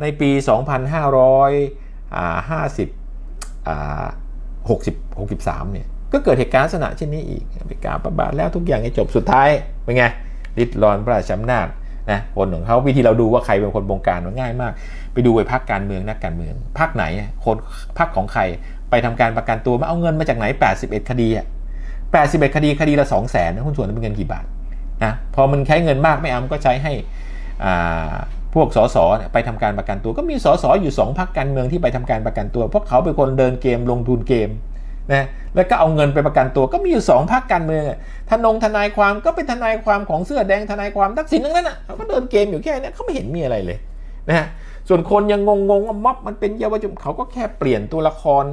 ในปี 2550 60 63เนี่ยก็เกิดเหตุการณ์ลักษณะเช่นนี้อีกอเมริกาประบาทแล้วทุกอย่างจะจบสุดท้ายเป็นไงริดรอนพระราชอำนาจนะคนของเขาวิธีเราดูว่าใครเป็นคนบงการมันง่ายมาก ไปดูไปพักการเมืองนักการเมืองพักไหนคนพักของใครไปทำการประกันตัวมาเอาเงินมาจากไหน 81 คดีอะ81 คดีคดีละ 2 0 0 0 0นหุ้นส่วนนั้นเป็นเงินกี่บาทนะพอมันใช้เงินมากไม่เอามันก็ใช้ให้อ่า พวกสสไปทำการประกันตัว ก็มีสสอยู่2พักการเมืองที่ไปทำการประกันตัว เพราะเขาเป็นคนเดินเกมลงทุนเกมนะแล้วก็เอาเงินไปประกันตัวก็มีอยู่สองพักการเมืองทนงทนายความก็เป็นทนายความของเสื้อแดงทนายความทักษิณทั้งนั้นอะเขาก็เดินเกมอยู่แค่นี้เขาไม่เห็นมีอะไรเลยนะฮะส่วนคนยังงงๆว่าม็อบมันเป็นเยาวชนเขาก็แค่เปลี่ยนตัวละคร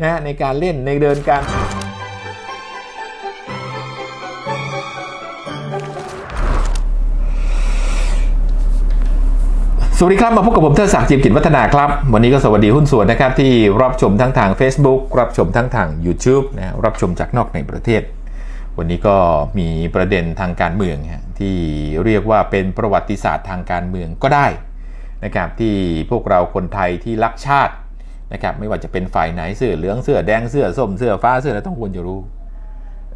นะฮะในการเล่นในเดินการ สวัสดีครับ มาพบกับผมเทอศักดิ์จิมกิจวัฒนาครับ วันนี้ก็สวัสดีหุ้นส่วนนะครับ ที่รับชมทั้งทาง Facebook รับชมทั้งทาง YouTube นะรับชมจากนอกในประเทศ วันนี้ก็มีประเด็นทางการเมืองฮะที่เรียกว่าเป็นประวัติศาสตร์ทางการเมืองก็ได้นะครับที่พวกเราคนไทยที่รักชาตินะครับไม่ว่าจะเป็นฝ่ายไหนเสื้อเหลืองเสื้อแดงเสื้อส้มเสื้อฟ้าเสื้ออะไรต้องควรจะรู้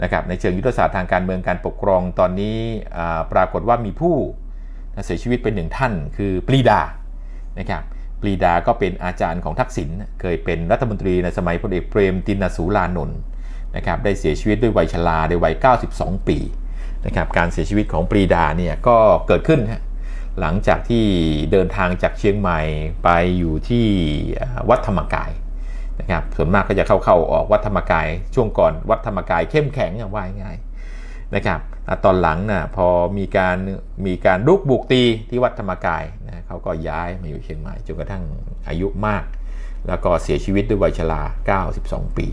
นะครับในเชิงยุทธศาสตร์ทางการเมืองการปกครองตอนนี้ปรากฏว่ามีผู้ เสียชีวิตเป็นหนึ่งท่านคือปรีดานะครับปรีดาก็เป็นอาจารย์ของทักษิณเคยเป็นรัฐมนตรีในสมัยพลเอกเปรมตินสูรานนท์นะครับได้เสียชีวิตด้วยวัยชราในวัย 92 ปีนะครับการเสียชีวิตของปรีดาเนี่ยก็เกิดขึ้นหลังจากที่เดินทางจากเชียงใหม่ไปอยู่ที่วัดธรรมกายนะครับส่วนมากก็จะเข้าๆออกวัดธรรมกายช่วงก่อนวัดธรรมกายเข้มแข็งอย่างว่าง่าย นะครับตอนหลังนะ่ะพอมีการมีการรุกบุกตีที่วัดธรรมกายนะเขาก็ย้ายมาอยู่เชียงใหม่จนกระทั่งอายุมาก แล้วก็เสียชีวิตด้วยวัยชรา92 ปี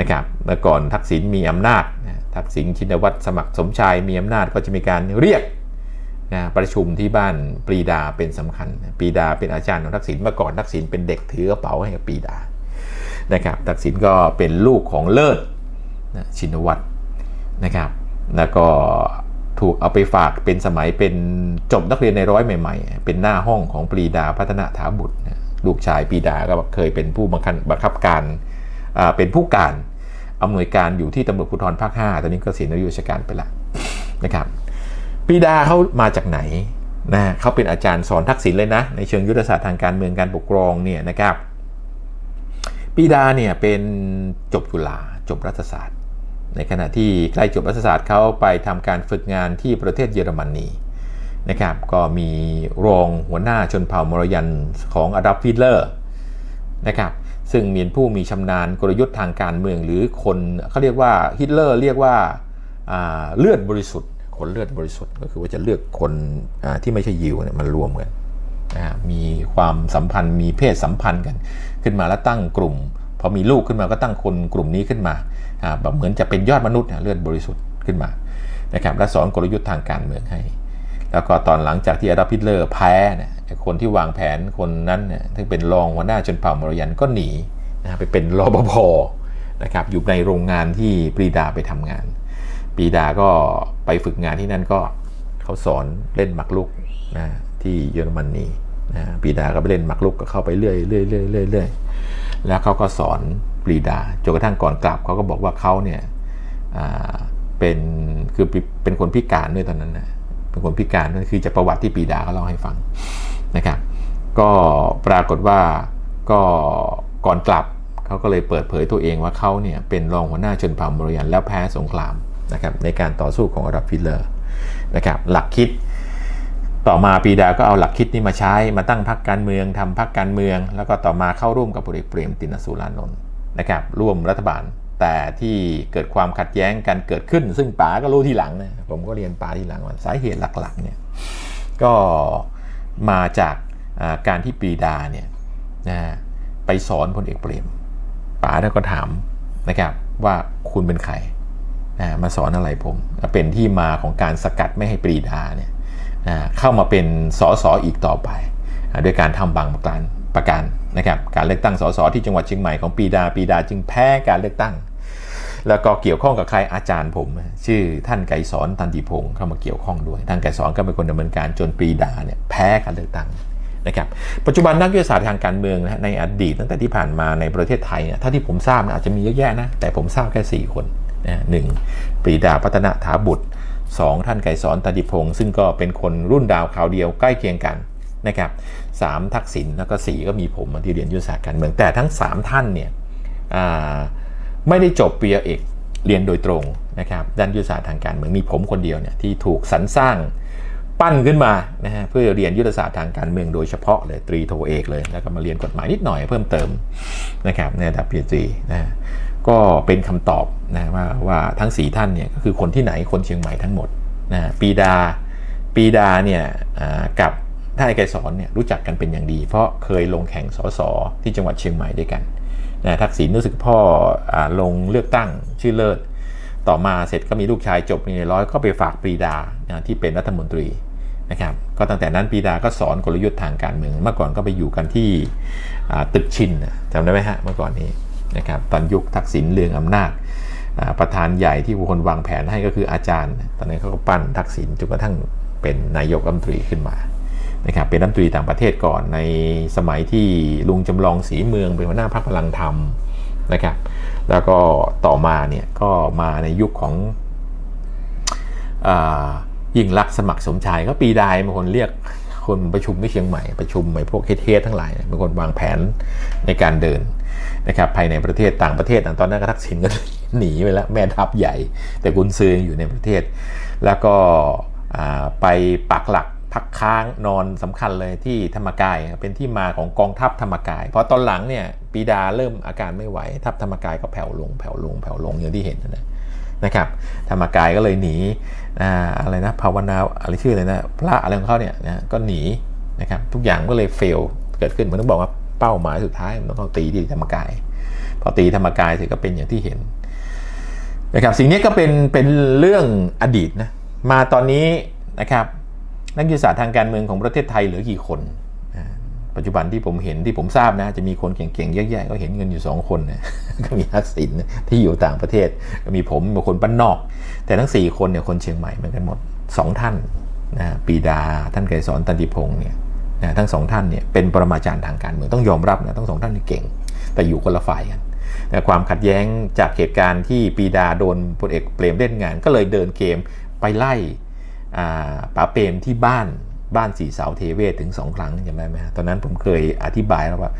นะครับเมื่อก่อนทักษิณมีอำนาจนะทักษิณชินวัตรสมัครสมชายมีอำนาจก็จะมีการเรียกนะประชุมที่บ้านปรีดาเป็นสำคัญปรีดาเป็นอาจารย์ของทักษิณเมื่อก่อนทักษิณเป็นเด็กถือกระเป๋าให้กับปรีดานะครับทักษิณก็เป็นลูกของเลิศนะชินวัตรนะครับ แล้วก็ถูกเอาไปฝากเป็นสมัยเป็นจบนักเรียนในร้อยใหม่ ๆ เป็นหน้าห้องของปรีดาพัฒนาถาบุตรลูกชายปรีดาก็เคยเป็นผู้บังคับบังคับการเป็นผู้การอำนวยการอยู่ที่ตำรวจภูธรภาค 5 ตอนนี้ก็เสียอายุราชการไปละนะครับปรีดาเขามาจากไหนนะเขาเป็นอาจารย์สอนทักษิณเลยนะ ในเชิงยุทธศาสตร์ทางการเมืองการปกครองเนี่ยนะครับปีดาเนี่ยเป็นจบจุฬาจบรัฐศาสตร์ ในขณะที่ใกล้จบรัฐศาสตร์เขาไปทำการฝึกงานที่ประเทศเยอรมนีนะครับก็มีรองหัวหน้าชนเผ่ามรยันของอดับฟิตเลอร์นะครับซึ่งมีผู้มีชำนาญกลยุทธ์ทางการเมืองหรือคนเขาเรียกว่าฮิตเลอร์เรียกว่าเลือดบริสุทธิ์ คนเลือดบริสุทธิ์ก็คือว่าจะเลือกคนที่ไม่ใช่ยิวเนี่ยมันรวมกันมีความสัมพันธ์มีเพศสัมพันธ์กัน ขึ้นมาแล้วตั้งกลุ่มพอมีลูกขึ้นมาก็ตั้งคนกลุ่มนี้ขึ้นมา แบบเหมือนจะเป็นยอดมนุษย์เลือดบริสุทธิ์ขึ้นมานะครับและสอนกลยุทธ์ทางการเมืองให้ แล้วก็ตอนหลังจากที่อดอลฟิเลอร์แพ้เนี่ยคนที่วางแผนคนนั้นเนี่ยที่เป็นรองหัวหน้าชนเผ่ามรยันก็หนีนะไปเป็นรบพนะครับอยู่ในโรงงานที่ปรีดาไปทำงาน ปรีดาก็ไปฝึกงานที่นั่นก็เขาสอนเล่นหมากรุกนะที่เยอรมนีนะ ปีดาก็ไปเล่นหมากรุกก็เข้าไปเรื่อยเรื่อยเรื่อยเรื่อยเรื่อยแล้วเขาก็สอนปรีดาจนกระทั่งก่อนกลับเขาก็บอกว่าเขาเนี่ยเป็นคือเป็นคนพิการด้วยตอนนั้นนะเป็นคนพิการนั่นคือจะประวัติที่ปรีดาเขาเล่าให้ฟังนะครับ ก็ปรากฏว่าก็ก่อนกลับเขาก็เลยเปิดเผยตัวเองว่าเขาเนี่ยเป็นรองหัวหน้าชนเผ่ามรยันแล้วแพ้สงครามนะครับในการต่อสู้ของอารับฟิลเลอร์นะครับหลักคิด ต่อมาปีดาก็เอาหลักคิดนี้มาใช้มาตั้งพรรคการเมืองทำพรรคการเมือง แล้วก็ต่อมาเข้าร่วมกับพลเอกเปรมตินสุรานนท์นะครับร่วมรัฐบาล แต่ที่เกิดความขัดแย้งกันเกิดขึ้น ซึ่งป๋าก็รู้ทีหลังนะผมก็เรียนป๋าทีหลังว่าสาเหตุหลักๆเนี่ยก็มาจากการที่ปีดาเนี่ยนะไปสอนพลเอกเปรมป๋าก็ถามนะครับว่าคุณเป็นใครมาสอนอะไรผม เป็นที่มาของการสกัดไม่ให้ปรีดาเนี่ย เข้ามาเป็นสสออีกต่อไปด้วยการทำบางประการประการนะครับการเลือกตั้งสสที่จังหวัดเชียงใหม่ของปีดาปีดาจึงแพ้การเลือกตั้ง แล้วก็เกี่ยวข้องกับใครอาจารย์ผม ชื่อท่านไกรสอนตันติพงศ์เข้ามาเกี่ยวข้องด้วยท่านไกรสอนก็เป็นคนดำเนินการจนปีดาเนี่ยแพ้การเลือกตั้งนะครับปัจจุบันนักวิทยาศาสตร์ทางการเมืองนะฮะในอดีตตั้งแต่ที่ผ่านมาในประเทศไทยเนี่ยถ้าที่ผมทราบนะอาจจะมีเยอะแยะนะแต่ผมทราบแค่ 4 คนนะหนึ่งปรีดาพัฒนาถาบุตร 2 ท่านไก่สอนตาดิพงศ์ซึ่งก็เป็นคนรุ่นดาวคราวเดียวใกล้เคียงกันนะครับสามทักษิณแล้วก็ 4 ก็มีผมที่เรียนยุทธศาสตร์การเมืองแต่ทั้ง 3 ท่านเนี่ยไม่ได้จบปริญญาเอกเรียนโดยตรงนะครับด้านยุทธศาสตร์ทางการเมืองมีผมคนเดียวเนี่ยที่ถูกสรรสร้างปั้นขึ้นมานะฮะเพื่อเรียนยุทธศาสตร์ทางการเมืองโดยเฉพาะเลยตรีโทเอกเลยแล้วก็มาเรียนกฎหมายนิดหน่อยเพิ่มเติมนะครับในระดับปริญญาตรีนะ ก็เป็นคำตอบนะว่าว่าทั้ง 4 ท่านเนี่ยก็คือคนที่ไหนคนเชียงใหม่ทั้งหมดนะปีดาปีดาเนี่ยกับท่านไอไกรสอนเนี่ยรู้จักกันเป็นอย่างดี เพราะเคยลงแข่งสสที่จังหวัดเชียงใหม่ด้วยกันนะทักษิณรู้สึกพ่ออลงเลือกตั้งชื่อเลิศ ต่อมาเสร็จก็มีลูกชายจบในร้อยก็ไปฝากปีดานะที่เป็นรัฐมนตรีนะครับก็ตั้งแต่นั้นปีดาก็สอนกลยุทธ์ทางการเมือง เมื่อก่อนก็ไปอยู่กันที่ตึกชินนะจำได้ไหมฮะเมื่อก่อนนี้ นะครับตอนยุคทักษิณเรืองอำนาจประธานใหญ่ที่ผู้คนวางแผนให้ก็คืออาจารย์ ตอนนี้นเขาก็ปั้นทักษิณจนกระทั่งเป็นนายกรัฐมนตรีขึ้นมานะครับเป็นรัฐมนตรีต่างประเทศก่อนในสมัยที่ลุงจำลองศรีเมืองเป็นหัวหน้าพรรคพลังธรรมนะครับแล้วก็ต่อมาเนี่ยก็มาในยุคของอายิ่งรักสมัครสมชายก็ปีดายบางคนเรียกคนประชุมที่เชียงใหม่ประชุมไอ้พวกเทสทั้งหลายเนี่ยเป็นคนวางแผนในการเดิน นะครับภายในประเทศต่างประเทศตอนนั้นก็ทักษิณก็หนีไปแล้วแม่ทัพใหญ่ แต่กุนซืออยู่ในประเทศ แล้วก็ไปปักหลักพักค้างนอนสำคัญเลยที่ธรรมกายเป็นที่มาของกองทัพธรรมกาย เพราะตอนหลังเนี่ยปีดาเริ่มอาการไม่ไหวทัพธรรมกายก็แผ่วลงแผ่วลงแผ่วลงอย่างที่เห็นนะนะครับธรรมกายก็เลยหนีอะไรนะภาวนาอะไรชื่ออะไรนะพระอะไรของเขาเนี่ยนะก็หนีนะครับทุกอย่างก็เลยเฟลเกิดขึ้นมันต้องบอกว่า เป้าหมายสุดท้ายมันต้องตีที่ธรรมกายพอตีธรรมกายเสร็จก็เป็นอย่างที่เห็นนะครับสิ่งนี้ก็เป็นเป็นเรื่องอดีตนะมาตอนนี้นะครับนักยุทธศาสตร์ทางการเมืองของประเทศไทยเหลือกี่คนปัจจุบันที่ผมเห็นที่ผมทราบนะ จะมีคนเก่งๆเยอะแยะก็เห็นเงินอยู่ 2 คนนะก็มีทักษิณที่อยู่ต่างประเทศ ก็มีผมบางคนบ้านนอก แต่ทั้ง 4 คนเนี่ยคนเชียงใหม่เหมือนกันหมด 2 ท่านนะปีดาท่านไกรสอนตันติพงศ์เนี่ย นะทั้งสองท่านเนี่ยเป็นปรมาจารย์ทางการเมืองต้องยอมรับนะทั้งสองท่านนี่เก่ง แต่อยู่คนละฝ่ายกันแต่ความขัดแย้งจากเหตุการณ์ที่ปีดาโดนพลเอกเปรมเล่นงาน ก็เลยเดินเกมไปไล่ป๋าเปรมที่บ้านบ้านสีเสาเทเวศถึงสองครั้งจำได้ไหมตอนนั้นผมเคยอธิบายแล้วว่า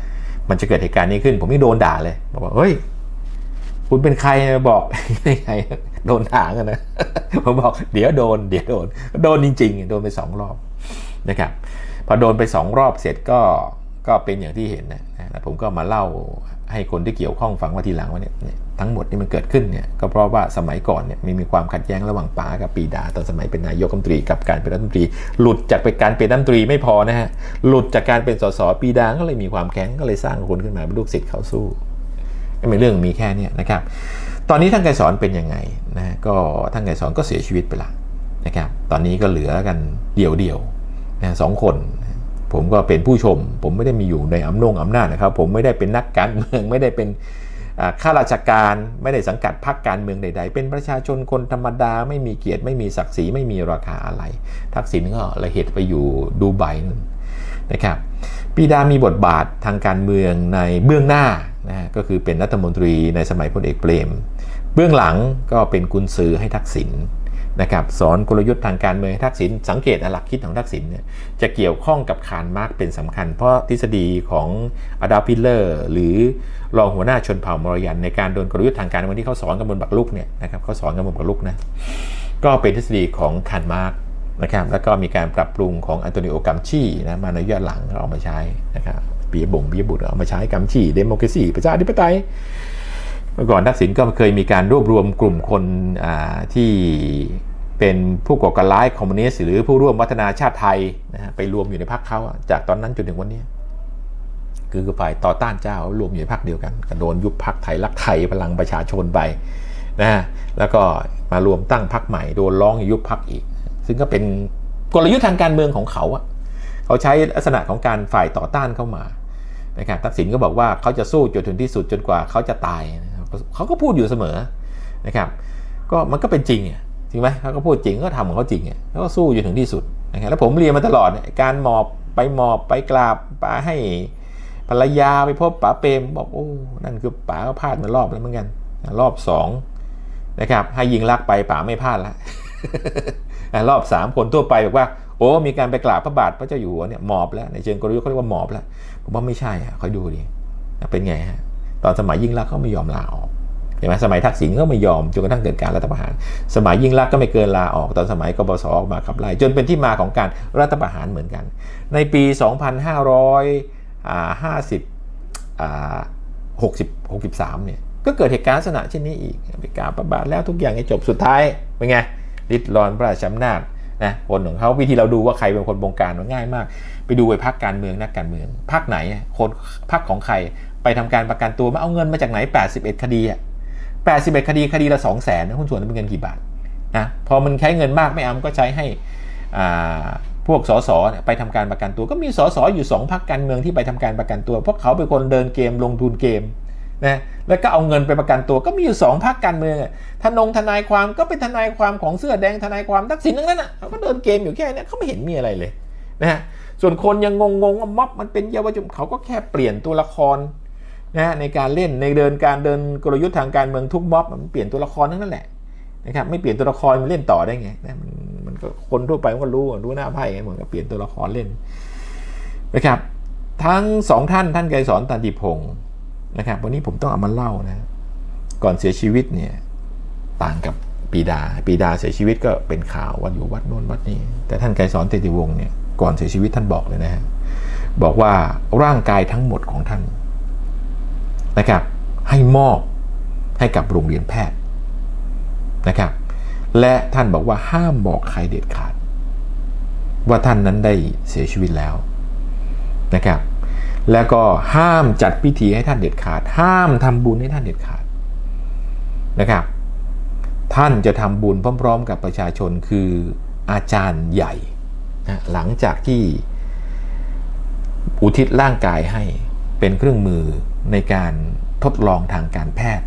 มันจะเกิดเหตุการณ์นี้ขึ้น ผมไม่โดนด่าเลยบอกว่าเฮ้ยคุณเป็นใครบอกได้ไงโดนด่ากันนะผมบอกเดี๋ยวโดน เดี๋ยวโดน โดนจริง ๆ โดนไปสองรอบนะครับ พอโดนไปสองรอบเสร็จก็ก็เป็นอย่างที่เห็นนะผมก็มาเล่าให้คนที่เกี่ยวข้องฟังว่าทีหลังว่าเนี่ยเนี่ยทั้งหมดที่มันเกิดขึ้นเนี่ยก็เพราะว่าสมัยก่อนเนี่ยมันมีความขัดแย้งระหว่างป๋ากับปีดาตอนสมัยเป็นนายกรัฐมนตรีกับการเป็นรัฐมนตรี หลุดจากเป็นการเป็นรัฐมนตรีไม่พอนะฮะหลุดจากการเป็นสสปีดาก็เลยมีความแข็งก็เลยสร้างคนขึ้นมาเป็นลูกศิษย์เขาสู้ไม่เป็นเรื่องมีแค่นี้นะครับ ตอนนี้ท่านไกรสอนเป็นยังไงนะก็ท่านไกรสอนก็เสียชีวิตไปละนะครับ ตอนนี้ก็เหลือกันเดี่ยวเดียว นะสองคน ผมก็เป็นผู้ชม ผมไม่ได้มีอยู่ในอำนงอำนาจนะครับ ผมไม่ได้เป็นนักการเมืองไม่ได้เป็นข้าราชการไม่ได้สังกัดพรรคการเมืองใด ๆ เป็นประชาชนคนธรรมดา ไม่มีเกียรติไม่มีศักดิ์ศรีไม่มีราคาอะไร ทักษิณก็ละเหตุไปอยู่ดูไบนั่นนะครับปีดามีบทบาททางการเมืองในเบื้องหน้านะก็คือเป็นรัฐมนตรีในสมัยพลเอกเปรม เบื้องหลังก็เป็นกุญซือให้ทักษิณ นะครับสอนกลยุทธ์ทางการเมืองให้ทักษิณสังเกตหลักคิดของทักษิณเนี่ยจะเกี่ยวข้องกับคาร์มาร์กเป็นสำคัญ เพราะทฤษฎีของอดาพิเลอร์หรือรองหัวหน้าชนเผ่ามรยัน ในการโดนกลยุทธ์ทางการเมืองที่เขาสอนกันบนบักลุกเนี่ยนะครับเขาสอนกันบนบักลุกนะก็เป็นทฤษฎีของคาร์มาร์กนะครับแล้วก็มีการปรับปรุงของอันโตนิโอกัมชีนะมาในระยะหลังเอามาใช้นะครับปียบงปียบุตรเอามาใช้กัมชีเดโมครซีประชาธิปไตย เมื่อก่อนทักษิณก็เคยมีการรวบรวมกลุ่มคนที่เป็นผู้ก่อการร้ายคอมมิวนิสต์หรือผู้ร่วมวัฒนาชาติไทยนะฮะไปรวมอยู่ในพรรคเขาจากตอนนั้นจนถึงวันนี้คือฝ่ายต่อต้านเจ้ารวมอยู่ในพรรคเดียวกันก็โดนยุบพรรคไทยรักไทยพลังประชาชนไปนะฮะแล้วก็มารวมตั้งพรรคใหม่โดนร้องยุบพรรคอีก ซึ่งก็เป็นกลยุทธ์ทางการเมืองของเขาอะเขาใช้ลักษณะของการฝ่ายต่อต้านเข้ามานะครับทักษิณก็บอกว่าเขาจะสู้จนถึงที่สุดจนกว่าเขาจะตายนะ เขาก็พูดอยู่เสมอนะครับ ก็มันก็เป็นจริงจริงไหมเขาก็พูดจริงก็ทำของเขาจริงแล้วก็สู้จนถึงที่สุดนะครับแล้วผมเรียนมาตลอดเนี่ยการหมอบไปหมอบไปกราบปาให้ภรรยาไปพบป๋าเปรมบอกโอ้นั่นคือป๋าก็พลาดมารอบแล้วเหมือนกันรอบสองนะครับให้ยิงลักไปป๋าไม่พลาดละรอบสามคนทั่วไปบอกว่าโอ้มีการไปกราบพระบาทพระเจ้าอยู่หัวเนี่ยหมอบแล้วในเชิงกลยุทธ์เขาเรียกว่าหมอบแล้วผมว่าไม่ใช่อะคอยดูดิเป็นไงฮะตอนสมัยยิ่งลักเขาไม่ยอมลาออก ช่ไหมสมัยทักษิณก็ไม่ยอมจนกระทั่งเกิดการรัฐประหาร สมัยยิ่งลักก็ไม่เกินลาออกตอนสมัยกบสออกมาขับไล่จนเป็นที่มาของการรัฐประหารเหมือนกัน ในปี 2550 60 63เนี่ยก็เกิดเหตุการณ์ลักษณะเช่นนี้อีกไปกราบพระบาทแล้วทุกอย่างให้จบสุดท้ายเป็นไงริดรอนพระราชอำนาจนะคนของเขาวิธีเราดูว่าใครเป็นคนบงการมันง่ายมาก ไปดูไปพักการเมืองนักการเมืองพักไหนคนพักของใครไปทำการประกันตัวมาเอาเงินมาจากไหน 81 คดีอะ 81 คดีคดีละ 2 0 0 0 0นหุ้นส่วนเป็นเงินกี่บาทนะพอมันใช้เงินมากไม่เอาก็ใช้ให้อ่าพวกสสไปทำการประกันตัว ก็มีสสอยู่ 2พักการเมืองที่ไปทำการประกันตัว เพราะเขาเป็นคนเดินเกมลงทุนเกมนะแล้วก็เอาเงินไปประกันตัว ก็มีอยู่สองพักการเมืองทนงทนายความก็เป็นทนายความของเสื้อแดงทนายความทักษิณทั้งนั้นอะเขาก็เดินเกมอยู่แค่นี้เขาไม่เห็นมีอะไรเลยนะส่วนคนยังงงๆว่าม็อบมันเป็นเยาวชนเขาก็แค่เปลี่ยนตัวละคร นะในการเล่นในเดินการเดินกลยุทธ์ทางการเมืองทุกม็อบมันเปลี่ยนตัวละครทั้งนั้นแหละนะครับไม่เปลี่ยนตัวละครมันเล่นต่อได้ไงนะมันมันก็คนทั่วไปมันก็รู้รู้หน้าไพ่เหมือนกับเปลี่ยนตัวละครเล่นนะครับ ทั้งสองท่านท่านไกรสอนตันติพงศ์นะครับ วันนี้ผมต้องเอามาเล่านะก่อนเสียชีวิตเนี่ยต่างกับปีดา ปีดาเสียชีวิตก็เป็นข่าวว่าอยู่วัดโน้นวัดนี้ แต่ท่านไกรสอนเตติวงศ์เนี่ยก่อนเสียชีวิตท่านบอกเลยนะฮะบอกว่าร่างกายทั้งหมดของท่าน นะครับให้มอบให้กับโรงเรียนแพทย์นะครับและท่านบอกว่าห้ามบอกใครเด็ดขาด ว่าท่านนั้นได้เสียชีวิตแล้วนะครับแล้วก็ห้ามจัดพิธีให้ท่านเด็ดขาด ห้ามทำบุญให้ท่านเด็ดขาดนะครับท่านจะทำบุญพร้อม ๆ กับประชาชนคืออาจารย์ใหญ่นะหลังจากที่อุทิศร่างกายให้เป็นเครื่องมือ ในการทดลองทางการแพทย์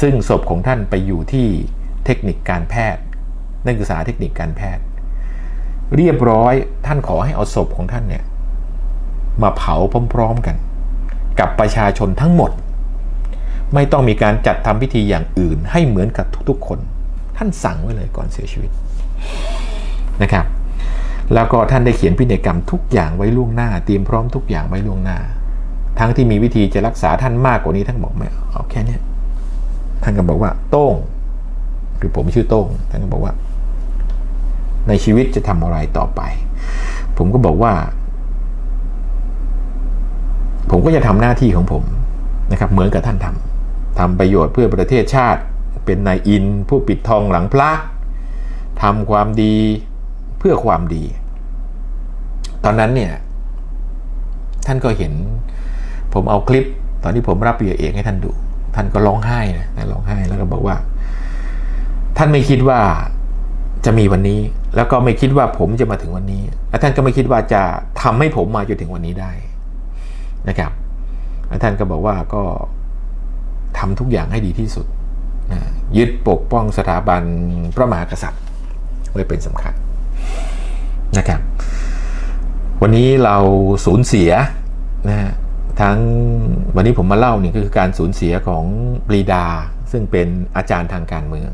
ซึ่งศพของท่านไปอยู่ที่เทคนิคการแพทย์ นักศึกษาเทคนิคการแพทย์ เรียบร้อยท่านขอให้เอาศพของท่านเนี่ยมาเผาพร้อมๆกัน กับประชาชนทั้งหมด ไม่ต้องมีการจัดทำพิธีอย่างอื่นให้เหมือนกับทุกๆ คน ท่านสั่งไว้เลยก่อนเสียชีวิตนะครับแล้วก็ท่านได้เขียนพินัยกรรมทุกอย่างไว้ล่วงหน้า เตรียมพร้อมทุกอย่างไว้ล่วงหน้า ทั้งที่มีวิธีจะรักษาท่านมากกว่านี้ท่านบอกไม่เอาแค่นี้ท่านก็บอกว่า โต้ง คือผมชื่อโต้งท่านก็บอกว่า ในชีวิตจะทำอะไรต่อไป ผมก็บอกว่า ผมก็จะทำหน้าที่ของผมนะครับ เหมือนกับท่านทำทำประโยชน์เพื่อประเทศชาติ เป็นนายอิน ผู้ปิดทองหลังพระทำความดีเพื่อความดี ตอนนั้นเนี่ย ท่านก็เห็น ผมเอาคลิปตอนที่ผมรับปริญญาเอกให้ท่านดู ท่านก็ร้องไห้นะร้องไห้แล้วก็บอกว่า ท่านไม่คิดว่าจะมีวันนี้ แล้วก็ไม่คิดว่าผมจะมาถึงวันนี้ และท่านก็ไม่คิดว่าจะทำให้ผมมาจนถึงวันนี้ได้นะครับและท่านก็บอกว่าก็ทำทุกอย่างให้ดีที่สุดนะยึดปกป้องสถาบันพระมหากษัตริย์ไว้เป็นสำคัญนะครับ วันนี้เราสูญเสียนะ ทั้งวันนี้ผมมาเล่าเนี่ยก็คือการสูญเสียของปรีดา ซึ่งเป็นอาจารย์ทางการเมือง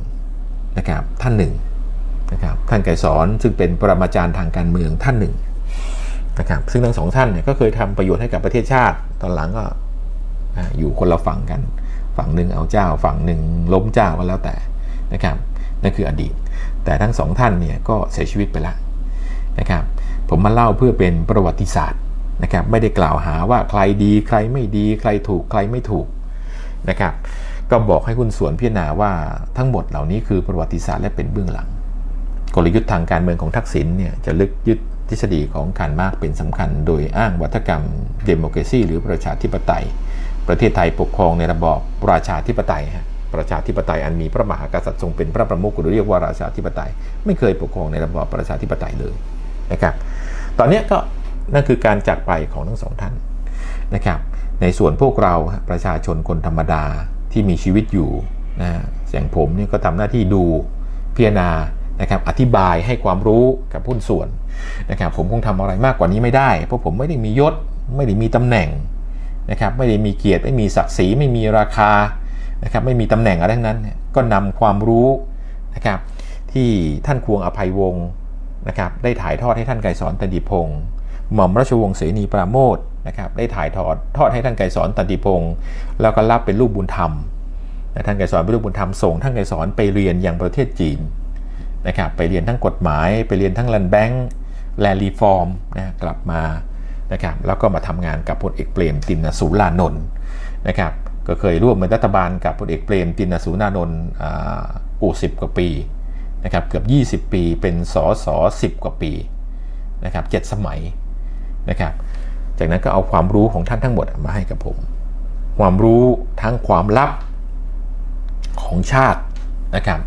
นะครับท่านหนึ่งนะครับท่านไกรสอนซึ่งเป็นปรมาจารย์ทางการเมืองท่านหนึ่งนะครับซึ่งทั้งสองท่านเนี่ยก็เคยทำประโยชน์ให้กับประเทศชาติ ตอนหลังก็อยู่คนละฝั่งกัน ฝั่งหนึ่งเอาเจ้า ฝั่งหนึ่งล้มเจ้าก็แล้วแต่นะครับนั่นคืออดีต แต่ทั้งสองท่านเนี่ยก็เสียชีวิตไปแล้วนะครับผมมาเล่าเพื่อเป็นประวัติศาสตร์ นะครับไม่ได้กล่าวหาว่าใครดีใครไม่ดีใครถูกใครไม่ถูกนะครับก็บอกให้คุณส่วนพิจารณาว่าทั้งหมดเหล่านี้คือประวัติศาสตร์และเป็นเบื้องหลัง กลยุทธ์ทางการเมืองของทักษิณเนี่ยจะลึกยึดทฤษฎีของการมากเป็นสำคัญ โดยอ้างวัฒกรรมเดโมครซีหรือประชาธิปไตย ประเทศไทยปกครองในระบอบราชาธิปไตยฮะประชาธิปไตยอันมีพระมหากษัตริย์ทรงเป็นพระประมุขหรือเรียกว่าราชาธิปไตย ไม่เคยปกครองในระบอบประชาธิปไตยเลยนะครับ ตอนนี้ก็ นั่นคือการจากไปของทั้งสองท่านนะครับ ในส่วนพวกเราประชาชนคนธรรมดาที่มีชีวิตอยู่นะอย่างผมนี่ก็ทำหน้าที่ดูพิจารณานะครับอธิบายให้ความรู้กับหุ้นส่วนนะครับผมคงทำอะไรมากกว่านี้ไม่ได้ เพราะผมไม่ได้มียศ ไม่ได้มีตำแหน่งนะครับไม่ได้มีเกียรติไม่มีศักดิ์ศรีไม่มีราคานะครับไม่มีตำแหน่งอะไรทั้งนั้น ก็นำความรู้นะครับที่ท่านควงอภัยวงศ์นะครับได้ถ่ายทอดให้ท่านไกรสอนตันติพงศ์ หม่อมราชวงศ์เสนีปราโมทนะครับได้ถ่ายทอดทอดให้ท่านไกรสอนตันติพงศ์แล้วก็รับเป็นลูกบุญธรรมนะท่านไกรสอนเป็นลูกบุญธรรมส่งท่านไกรสอนไปเรียนอยังประเทศจีนนะครับไปเรียนทั้งกฎหมาย ไปเรียนทั้งแลนแบงค์แลรีฟอร์มนะกลับมานะครับแล้วก็มาทำงานกับพลเอกเปรมตินสูรานนท์นะครับก็เคยร่วมเป็นรัฐบาลกับพลเอกเปรมตินสูรานนท์อ่ากูสิบกว่าปีนะครับเกือบ 20 ปีเป็นสอสอสิบกว่าปีนะครับเจ็ดสมัย นะครับจากนั้นก็เอาความรู้ของท่านทั้งหมดมาให้กับผม ความรู้ทั้งความลับของชาตินะครับ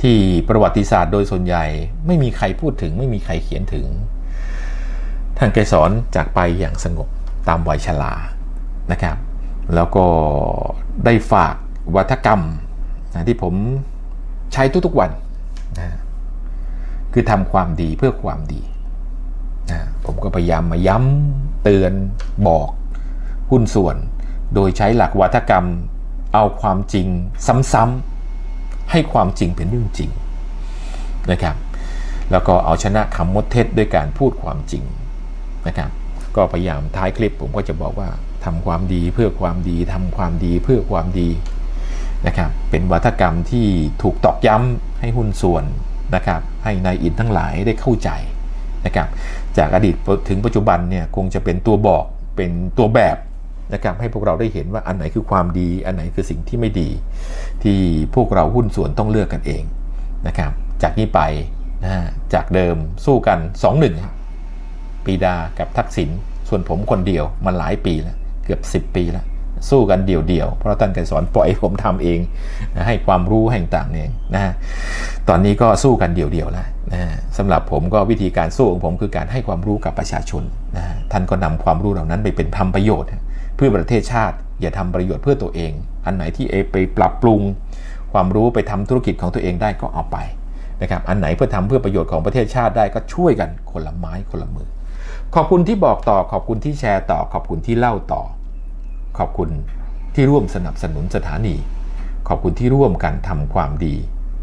ที่ประวัติศาสตร์โดยส่วนใหญ่ไม่มีใครพูดถึงไม่มีใครเขียนถึง ท่านไกสอนจากไปอย่างสงบตามวัยชรานะครับ แล้วก็ได้ฝากวัฒกรรมนะที่ผมใช้ทุกๆวันนะคือทำความดีเพื่อความดี นะผมก็พยายามมาย้ำเตือนบอกหุ้นส่วน โดยใช้หลักวัฒกรรม เอาความจริงซ้ำๆให้ความจริงเป็นเรื่องจริงนะครับแล้วก็เอาชนะคำมดเท็จด้วยการพูดความจริงนะครับก็พยายามท้ายคลิปผมก็จะบอกว่าทำความดีเพื่อความดีทำความดีเพื่อความดีนะครับเป็นวัฒกรรมที่ถูกตอกย้ำให้หุ้นส่วนนะครับให้นายอินทั้งหลายได้เข้าใจนะครับ จากอดีตถึงปัจจุบันเนี่ยคงจะเป็นตัวบอกเป็นตัวแบบนะครับให้พวกเราได้เห็นว่าอันไหนคือความดี อันไหนคือสิ่งที่ไม่ดี ที่พวกเราหุ้นส่วนต้องเลือกกันเองนะครับ จากนี้ไปนะจากเดิมสู้กัน 2-1ปีดากับทักษิณส่วนผมคนเดียวมาหลายปีแล้วเกือบ 10 ปีแล้ว สู้กันเดี่ยวๆ เพราะท่านไกรสอนปล่อยผมทำเองนะให้ความรู้ให้ต่างๆเองนะ ตอนนี้ก็สู้กันเดี่ยวๆแล้วนะสำหรับผมก็วิธีการสู้ของผมคือการให้ความรู้กับประชาชนนะฮะท่านก็นำความรู้เหล่านั้นไปเป็นทำประโยชน์ เพื่อประเทศชาติ อย่าทำประโยชน์เพื่อตัวเอง อันไหนที่เอไปปรับปรุง ความรู้ไปทำธุรกิจของตัวเองได้ก็เอาไปนะครับ อันไหนเพื่อทำเพื่อประโยชน์ของประเทศชาติได้ก็ช่วยกันคนละไม้คนละมือ ขอบคุณที่บอกต่อขอบคุณที่แชร์ต่อขอบคุณที่เล่าต่อ ขอบคุณที่ร่วมสนับสนุนสถานี ขอบคุณที่ร่วมกันทำความดี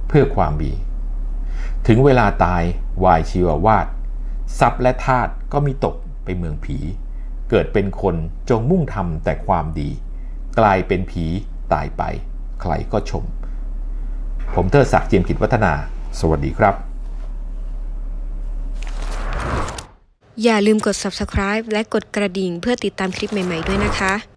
เพื่อความดี ถึงเวลาตายวายชีววาดทรัพย์และธาตุก็มีตกไปเมืองผี เกิดเป็นคนจงมุ่งทำแต่ความดี กลายเป็นผีตายไป ใครก็ชม ผมเทอศักดิ์เจียมกิจวัฒนา สวัสดีครับ อย่าลืมกด subscribe และกดกระดิ่งเพื่อติดตามคลิปใหม่ ๆ ด้วยนะคะ